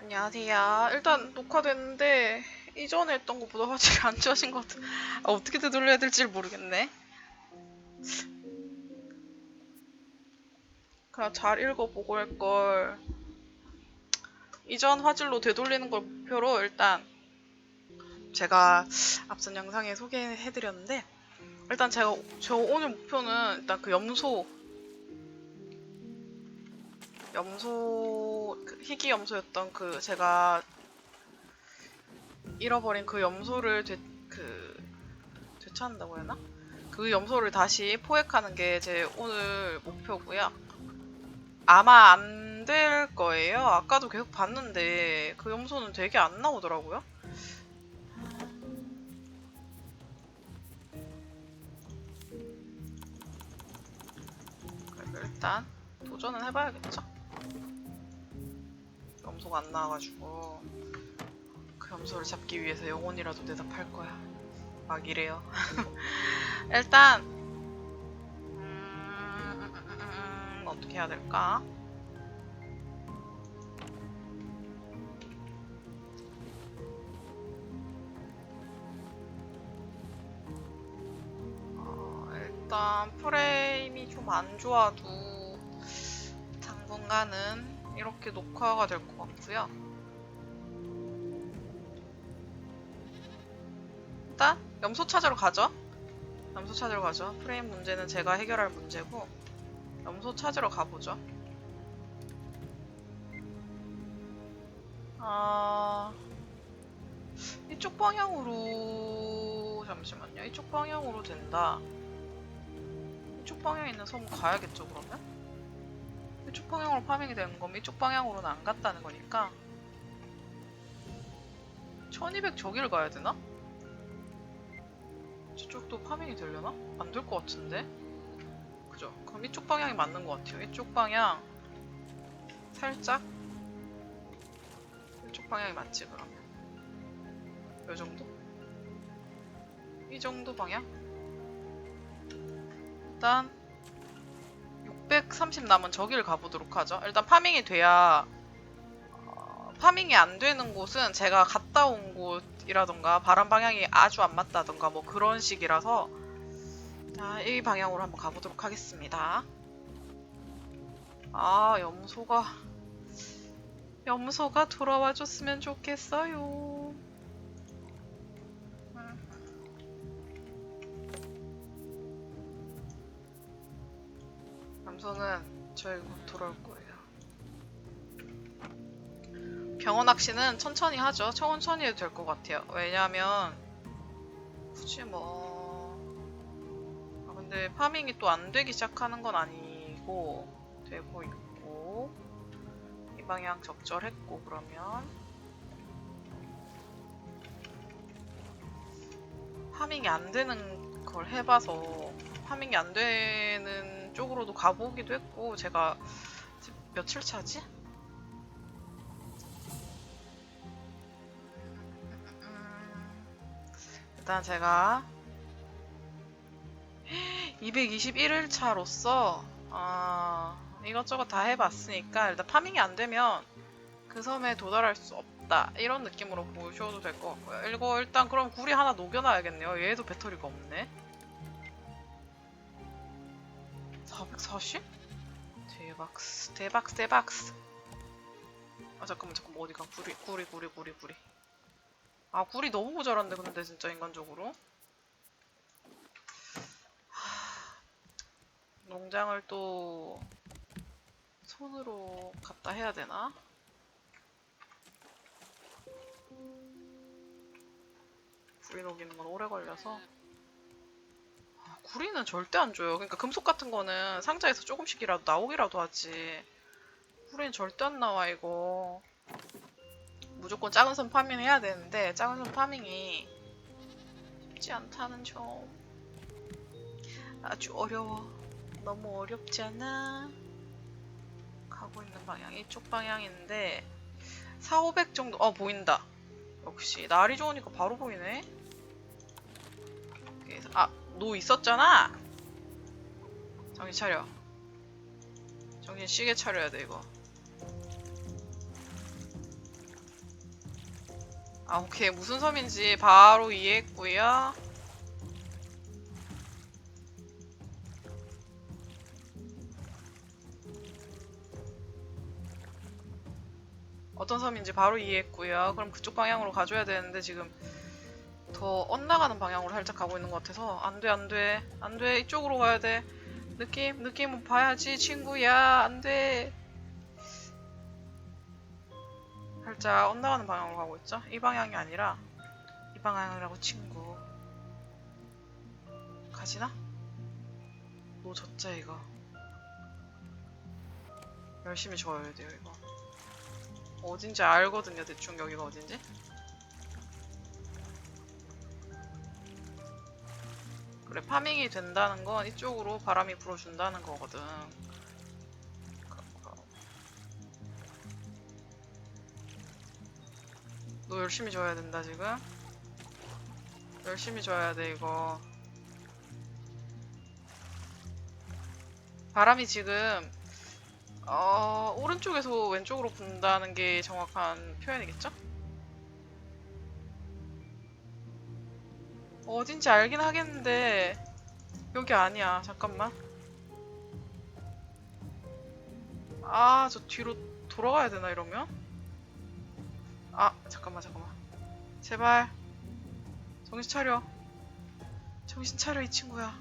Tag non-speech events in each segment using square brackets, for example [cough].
안녕하세요. 일단 녹화됐는데 이전에 했던 것보다 화질이 안 좋아진 것 같아. 아, 어떻게 되돌려야 될지 모르겠네. 그냥 잘 읽어보고 할 걸. 이전 화질로 되돌리는 걸 목표로 일단 제가 앞선 영상에 소개해드렸는데 일단 제가 저 오늘 목표는 일단 그 염소 염소 그 희귀 염소였던 그 제가 잃어버린 그 염소를 되, 그 되찾는다고 해야 하나? 그 염소를 다시 포획하는 게 제 오늘 목표고요. 아마 안 될 거예요. 아까도 계속 봤는데 그 염소는 되게 안 나오더라고요. 일단 도전은 해봐야겠죠. 염소가 안 나와가지고 그 염소를 잡기 위해서 영혼이라도 대답할 거야. 막 이래요. [laughs] 일단 음, 음, 어떻게 해야 될까? 어, 일단 프레임이 좀 안 좋아도 당분간은 이렇게 녹화가 될 것 같고요. 일단 염소 찾으러 가죠. 염소 찾으러 가죠. 프레임 문제는 제가 해결할 문제고 염소 찾으러 가보죠. 아 이쪽 방향으로 잠시만요. 이쪽 방향으로 된다. 이쪽 방향에 있는 섬 가야겠죠 그러면? 이쪽 방향으로 파밍이 되는 거면 이쪽 방향으로는 안 갔다는 거니까 1200 저기를 가야 되나? 저쪽도 파밍이 되려나? 안 될 것 같은데? 그죠? 그럼 이쪽 방향이 맞는 것 같아요. 이쪽 방향 살짝 이쪽 방향이 맞지 그러면 요 정도? 이 정도 방향? 일단 630 남은 저기를 가보도록 하죠. 일단 파밍이 돼야 어, 파밍이 안 되는 곳은 제가 갔다 온 곳이라던가 바람 방향이 아주 안 맞다던가 뭐 그런 식이라서 자, 이 방향으로 한번 가보도록 하겠습니다. 아, 염소가 염소가 돌아와 줬으면 좋겠어요. 염소는 저희 곧 돌아올 거예요. 병원 낚시는 천천히 하죠. 천천히 해도 될 것 같아요. 왜냐하면 굳이 뭐 아, 근데 파밍이 또 안 되기 시작하는 건 아니고 되고 있고 이 방향 적절했고 그러면 파밍이 안 되는 걸 해봐서 파밍이 안 되는 쪽으로도 가보기도 했고 제가 며칠 차지? 일단 제가 221일 차로서 아, 이것저것 다 해봤으니까 일단 파밍이 안 되면 그 섬에 도달할 수 없다 이런 느낌으로 보셔도 될 것 같고요. 이거 일단 그럼 구리 하나 녹여놔야겠네요. 얘도 배터리가 없네. 440? 대박스 대박스 대박스. 아 잠깐만 잠깐만. 어디가? 구리 구리 구리 구리 구리. 아 구리 너무 모자란데 근데 진짜 인간적으로. 하... 농장을 또 손으로 갖다 해야 되나? 구리 녹이는 건 오래 걸려서. 아, 구리는 절대 안 줘요. 그러니까 금속 같은 거는 상자에서 조금씩이라도 나오기라도 하지. 구리는 절대 안 나와 이거. 무조건 작은 섬 파밍 해야 되는데 작은 섬 파밍이 쉽지 않다는 점. 아주 어려워. 너무 어렵잖아. 가고 있는 방향 이쪽 방향인데 4, 500 정도 어 보인다. 역시 날이 좋으니까 바로 보이네. 아, 노 있었잖아. 정신 차려. 정신 시계 차려야 돼 이거. 아 오케이 무슨 섬인지 바로 이해했고요. 어떤 섬인지 바로 이해했고요. 그럼 그쪽 방향으로 가줘야 되는데 지금 더 엇나가는 방향으로 살짝 가고 있는 것 같아서 안 돼, 안 돼, 안 돼. 이쪽으로 가야 돼. 느낌, 느낌은 봐야지, 친구야. 안 돼. 살짝 엇나가는 방향으로 가고 있죠? 이 방향이 아니라 이 방향이라고 친구. 가지나? 노졌자 이거. 열심히 저어야 돼요 이거. 어딘지 알거든요 대충 여기가 어딘지. 그래 파밍이 된다는 건 이쪽으로 바람이 불어준다는 거거든. 너 열심히 져야 된다 지금. 열심히 져야 돼 이거. 바람이 지금 어, 오른쪽에서 왼쪽으로 분다는 게 정확한 표현이겠죠? 어딘지 알긴 하겠는데 여기 아니야. 잠깐만. 아, 저 뒤로 돌아가야 되나 이러면? 아, 잠깐만, 잠깐만. 제발. 정신 차려. 정신 차려, 이 친구야.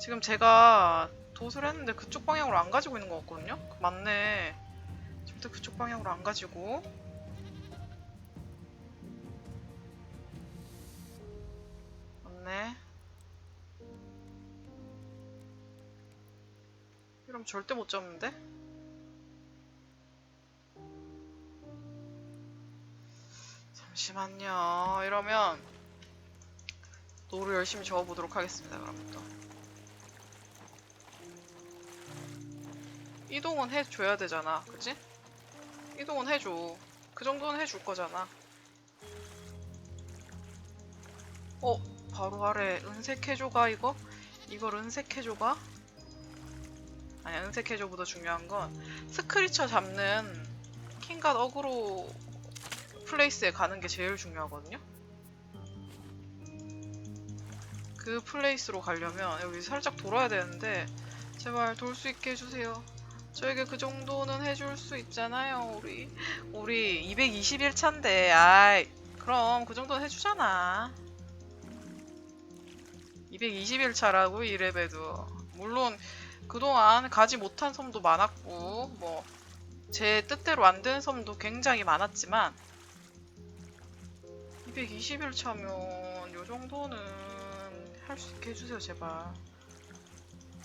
지금 제가 도수를 했는데 그쪽 방향으로 안 가지고 있는 것 같거든요? 맞네. 절대 그쪽 방향으로 안 가지고. 이러면 절대 못 잡는데? 잠시만요. 이러면 노루 열심히 저어보도록 하겠습니다. 그럼 또. 이동은 해줘야 되잖아. 그치? 이동은 해줘. 그 정도는 해줄 거잖아. 어? 바로 아래 은색 해줘가 이거? 이걸 은색 해줘가? 아니야 은색 해줘보다 중요한 건 스크리처 잡는 킹갓 어그로 플레이스에 가는 게 제일 중요하거든요? 그 플레이스로 가려면 여기 살짝 돌아야 되는데 제발 돌 수 있게 해주세요. 저에게 그 정도는 해줄 수 있잖아요, 우리. 우리 221차인데, 아이, 그럼 그 정도는 해주잖아. 221차라고, 이래봬도. 물론, 그동안 가지 못한 섬도 많았고, 뭐, 제 뜻대로 안 되는 섬도 굉장히 많았지만, 221차면, 요 정도는 할 수 있게 해주세요, 제발.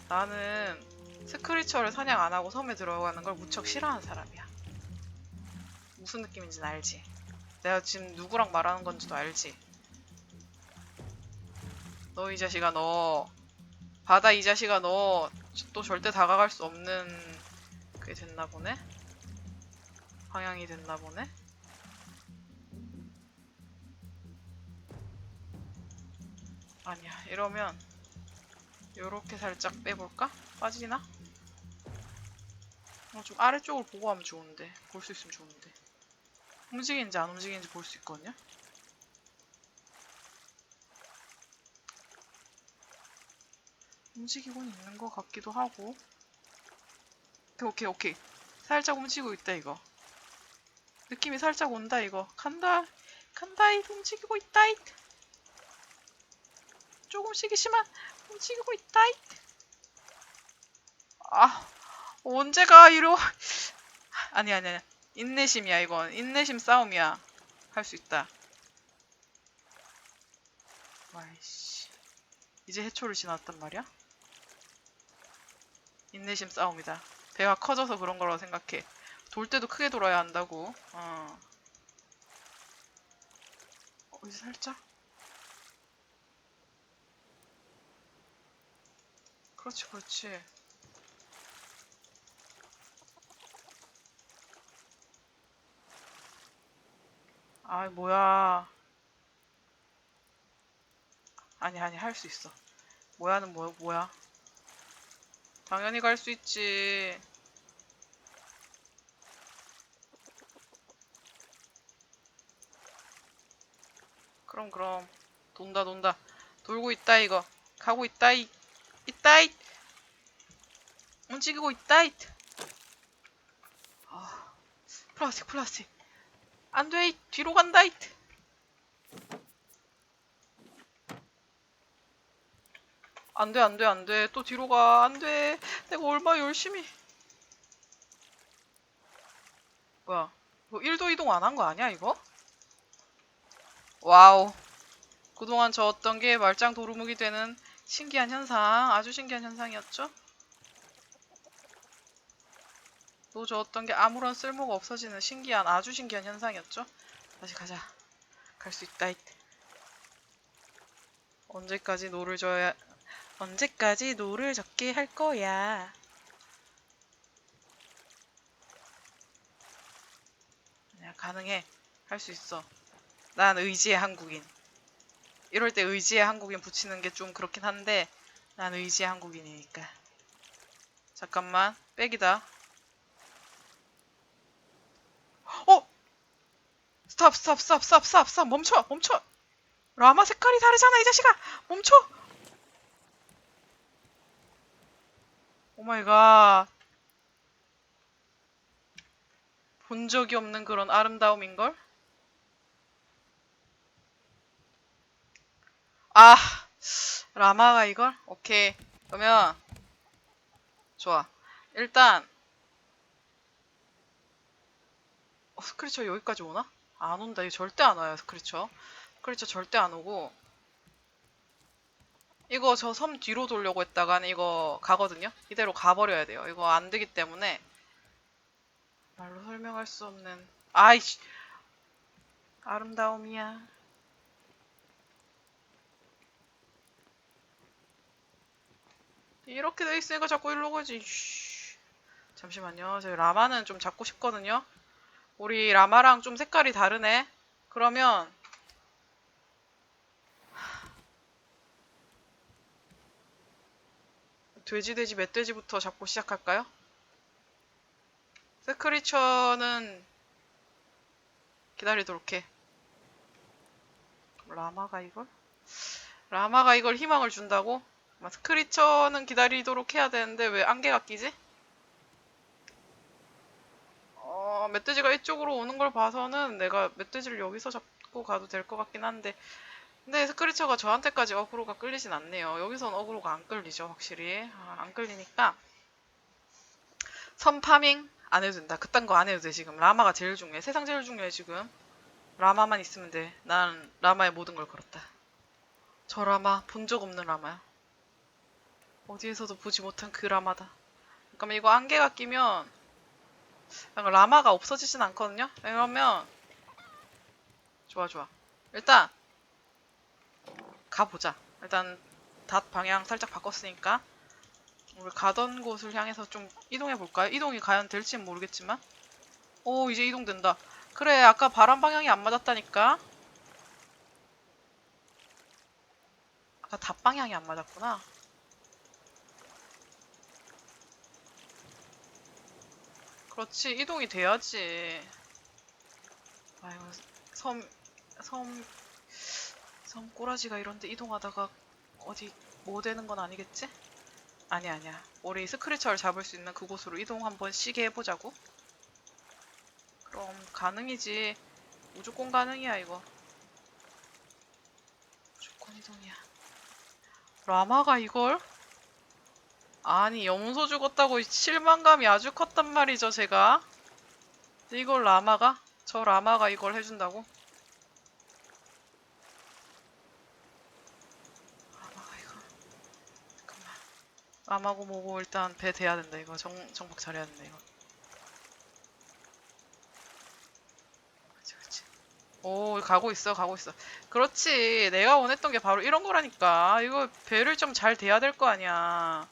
나는, 스크리처를 사냥 안 하고 섬에 들어가는 걸 무척 싫어하는 사람이야. 무슨 느낌인지는 알지. 내가 지금 누구랑 말하는 건지도 알지. 너 이 자식아 너 바다 이 자식아 너 또 절대 다가갈 수 없는 그게 됐나 보네. 방향이 됐나 보네. 아니야 이러면 요렇게 살짝 빼볼까? 빠지나? 어, 좀 아래쪽을 보고 하면 좋은데 볼 수 있으면 좋은데 움직이는지 안 움직이는지 볼 수 있거든요? 움직이고는 있는 것 같기도 하고. 오케이 오케이 살짝 움직이고 있다 이거. 느낌이 살짝 온다 이거. 간다. 간다잇 움직이고 있다잇. 조금씩이지만 움직이고 있다잇. 아 언제가 이러 아니 아니 아니. 인내심이야 이건. 인내심 싸움이야. 할 수 있다. 와이씨. 이제 해초를 지났단 말이야 인내심 싸움이다 배가 커져서 그런 거라고 생각해 돌 때도 크게 돌아야 한다고 어, 어 이제 살짝 그렇지 그렇지 아, 뭐야. 아니, 아니, 할 수 있어. 뭐야는 뭐, 뭐야. 당연히 갈 수 있지. 그럼 그럼. 돈다 돈다. 돌고 있다 이거. 가고 있다 이 있다 이. 움직이고 있다 이. 아, 플라스틱 플라스틱. 안돼 이. 뒤로 간다 이 안 돼 안 돼 안 돼. 또 뒤로 가. 안 돼. 내가 얼마 열심히. 뭐야? 이거 1도 이동 안 한 거 아니야 이거? 와우. 그동안 저었던 게 말짱 도루묵이 되는 신기한 현상 아주 신기한 현상이었죠? 또 저었던 게 아무런 쓸모가 없어지는 신기한 아주 신기한 현상이었죠? 다시 가자. 갈 수 있다. 이 언제까지 노를 져야 언제까지 노를 젓게 할 거야? 야, 가능해. 할 수 있어. 난 의지의 한국인. 이럴 때 의지의 한국인 붙이는 게 좀 그렇긴 한데 난 의지의 한국인이니까. 잠깐만 백이다. 어? 스탑 스탑 스탑 스탑 스탑 스탑 멈춰 멈춰! 라마 색깔이 다르잖아 이 자식아! 멈춰 오마이갓 본 적이 없는 그런 아름다움인걸? 아, 라마가 이걸? 오케이. 그러면, 좋아. 일단, 어, 스크리처 여기까지 오나? 안 온다. 이거 절대 안 와요, 스크리처. 스크리처 절대 안 오고. 이거 저 섬 뒤로 돌려고 했다가는 이거 가거든요? 이대로 가버려야 돼요. 이거 안 되기 때문에. 말로 설명할 수 없는. 아이씨. 아름다움이야. 이렇게 돼 있으니까 자꾸 일로 가지. 씨. 잠시만요. 저희 라마는 좀 잡고 싶거든요. 우리 라마랑 좀 색깔이 다르네. 그러면 돼지 돼지 멧돼지부터 잡고 시작할까요? 스크리처는 기다리도록 해. 라마가 이걸? 라마가 이걸 희망을 준다고? 막 스크리처는 기다리도록 해야 되는데 왜 안개가 끼지? 어, 멧돼지가 이쪽으로 오는 걸 봐서는 내가 멧돼지를 여기서 잡고 가도 될 것 같긴 한데 근데 스크리처가 저한테까지 어그로가 끌리진 않네요. 여기선 어그로가 안 끌리죠, 확실히. 아, 안 끌리니까 선 파밍 안 해도 된다. 그딴 거 안 해도 돼, 지금. 라마가 제일 중요해. 세상 제일 중요해, 지금. 라마만 있으면 돼. 난 라마의 모든 걸 걸었다. 저 라마, 본 적 없는 라마야. 어디에서도 보지 못한 그 라마다. 잠깐만 이거 안개가 끼면 라마가 없어지진 않거든요. 그러면 좋아 좋아. 일단 가보자. 일단 닷 방향 살짝 바꿨으니까 우리 가던 곳을 향해서 좀 이동해 볼까요? 이동이 과연 될지는 모르겠지만 오 이제 이동된다. 그래 아까 바람 방향이 안 맞았다니까. 아까 닷 방향이 안 맞았구나. 그렇지 이동이 돼야지 아이고 섬, 섬, 섬 꼬라지가 이런데 이동하다가 어디 뭐 되는 건 아니겠지? 아니야 아니야 우리 스크래처를 잡을 수 있는 그곳으로 이동 한번 시게 해보자고 그럼 가능이지 무조건 가능이야 이거 무조건 이동이야 라마가 이걸? 아니 염소 죽었다고 실망감이 아주 컸단 말이죠 제가 이걸 라마가? 저 라마가 이걸 해준다고? 라마가 이거 잠깐만 라마고 뭐고 일단 배 대야 된다 이거 정, 정박 잘해야 된다 이거 그치 그치 오 가고 있어 가고 있어 그렇지 내가 원했던 게 바로 이런 거라니까 이거 배를 좀 잘 대야 될 거 아니야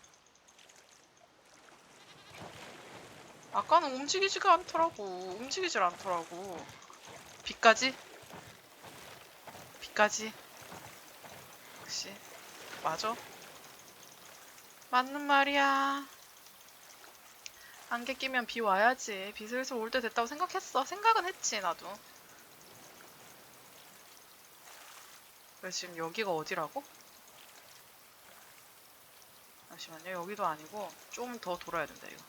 아까는 움직이지가 않더라고. 움직이질 않더라고. 비까지? 비까지? 역시 맞아. 맞는 말이야. 안개 끼면 비 와야지. 비 슬슬 올 때 됐다고 생각했어. 생각은 했지 나도. 그래 지금 여기가 어디라고? 잠시만요. 여기도 아니고 좀 더 돌아야 된다 이거.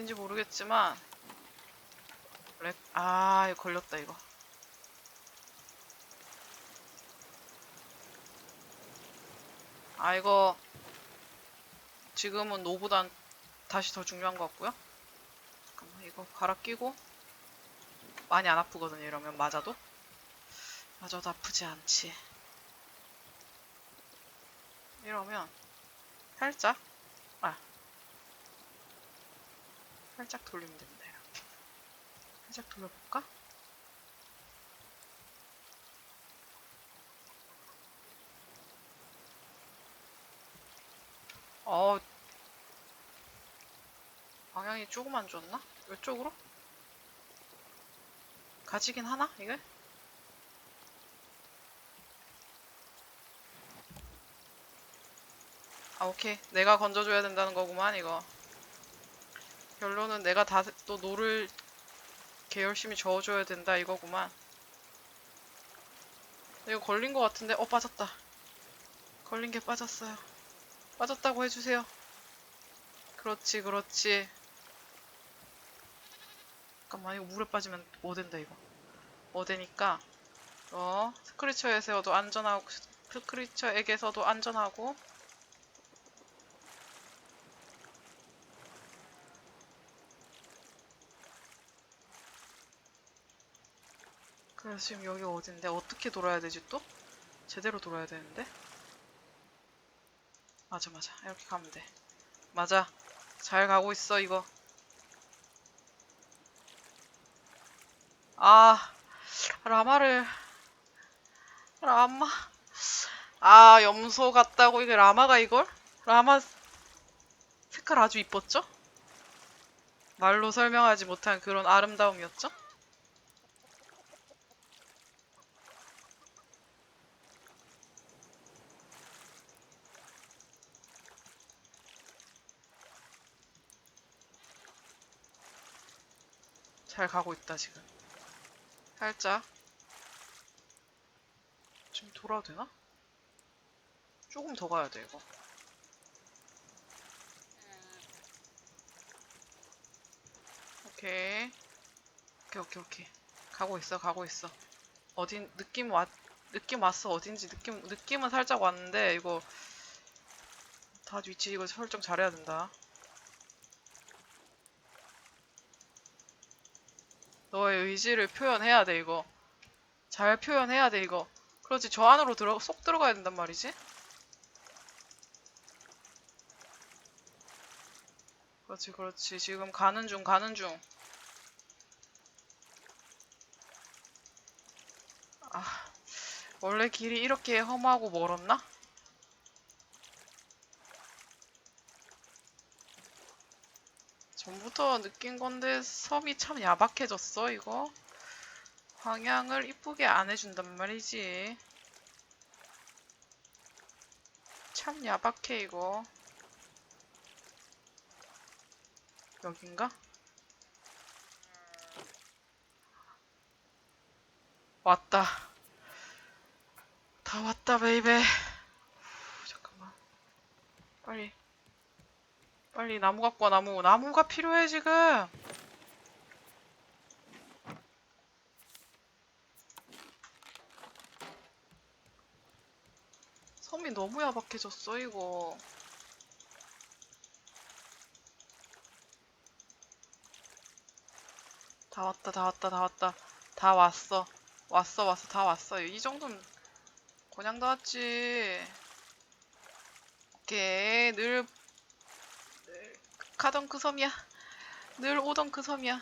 어 어딘지 모르겠지만 렉, 아 이거 걸렸다 이거. 아 이거 지금은 노보단 다시 더 중요한 것 같고요. 잠깐만 이거 갈아 끼고 많이 안 아프거든요. 이러면 맞아도 맞아도 아프지 않지. 이러면 살짝 아 살짝 돌리면 됩니다. 살짝 돌려볼까? 어 방향이 조금 안 좋았나? 이쪽으로? 가지긴 하나? 이게? 아 오케이 내가 건져줘야 된다는 거구만 이거 결론은 내가 다 또 노를 개 열심히 저어줘야 된다 이거구만. 이거 걸린 거 같은데? 어 빠졌다. 걸린 게 빠졌어요. 빠졌다고 해주세요. 그렇지 그렇지. 잠깐만 이거 물에 빠지면 뭐 된다 이거. 뭐 되니까. 어 스크리처에서도 안전하고 스크리처에게서도 안전하고 그래서 지금 여기가 어딘데? 어떻게 돌아야 되지 또? 제대로 돌아야 되는데? 맞아 맞아. 이렇게 가면 돼. 맞아. 잘 가고 있어 이거. 아 라마를. 라마? 아 염소 같다고. 이게 라마가 이걸? 라마 색깔 아주 이뻤죠? 말로 설명하지 못한 그런 아름다움이었죠? 잘 가고 있다 지금. 살짝. 지금 돌아도 되나? 조금 더 가야 돼 이거. 오케이. 오케이 오케이 오케이. 가고 있어 가고 있어. 어딘 느낌 왔 느낌 왔어 어딘지 느낌 느낌은 살짝 왔는데 이거 다 위치 이거 설정 잘해야 된다 너의 의지를 표현해야 돼 이거. 잘 표현해야 돼 이거. 그렇지 저 안으로 들어 쏙 들어가야 된단 말이지? 그렇지 그렇지. 지금 가는 중 가는 중. 아, 원래 길이 이렇게 험하고 멀었나? 전부터 느낀 건데 섬이 참 야박해졌어 이거? 방향을 이쁘게 안 해준단 말이지. 참 야박해 이거. 여긴가? 왔다. 다 왔다 베이베. 후, 잠깐만. 빨리 빨리 나무 갖고 와 나무. 나무가 필요해 지금. 섬이 너무 야박해졌어 이거. 다 왔다 다 왔다 다 왔다. 다 왔어. 왔어 왔어 다 왔어. 이 정도면 그냥 다 왔지. 오케이 늘 가던 그 섬이야. 늘 오던 그 섬이야.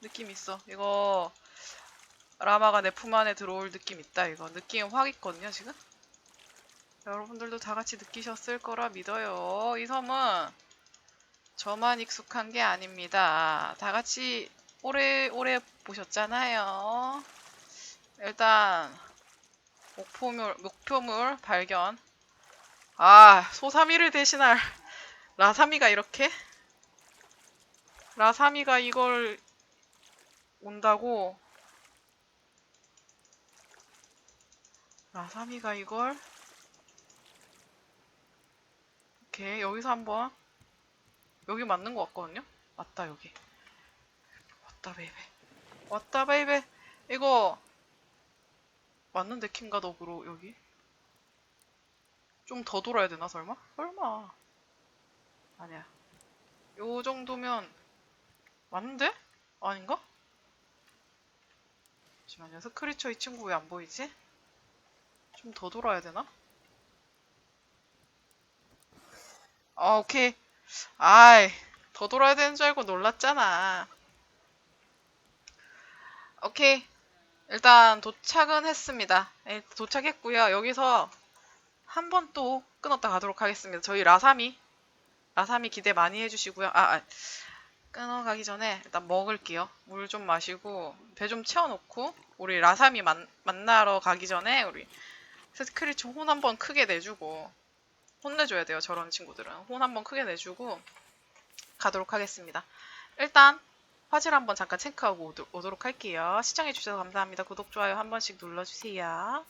느낌 있어. 이거 라마가 내 품 안에 들어올 느낌 있다. 이거 느낌 확 있거든요, 지금. 여러분들도 다 같이 느끼셨을 거라 믿어요. 이 섬은 저만 익숙한 게 아닙니다. 다 같이 오래오래 보셨잖아요. 일단 목표물 목표물 발견. 아, 소삼이를 대신할 라사미가 이렇게? 라사미가 이걸 온다고? 라사미가 이걸? 오케이, 여기서 한번. 여기 맞는 것 같거든요? 맞다, 여기. 왔다, 베이베. 왔다, 베이베. 이거, 맞는데, 킹가 덕으로, 여기? 좀 더 돌아야 되나, 설마? 설마. 아니야. 요 정도면, 맞는데? 아닌가? 잠시만요. 스크리처 이 친구 왜 안 보이지? 좀 더 돌아야 되나? 아, 오케이. 아이, 더 돌아야 되는 줄 알고 놀랐잖아. 오케이. 일단 도착은 했습니다. 네, 도착했고요. 여기서 한 번 또 끊었다 가도록 하겠습니다. 저희 라사미. 라사미 기대 많이 해주시고요. 아, 아, 끊어가기 전에 일단 먹을게요. 물 좀 마시고 배 좀 채워놓고 우리 라사미 만, 만나러 가기 전에 우리 스크리치 혼한번 크게 내주고 혼내줘야 돼요. 저런 친구들은 혼 한번 크게 내주고 가도록 하겠습니다. 일단 화질 한번 잠깐 체크하고 오도, 오도록 할게요. 시청해주셔서 감사합니다. 구독, 좋아요 한 번씩 눌러주세요.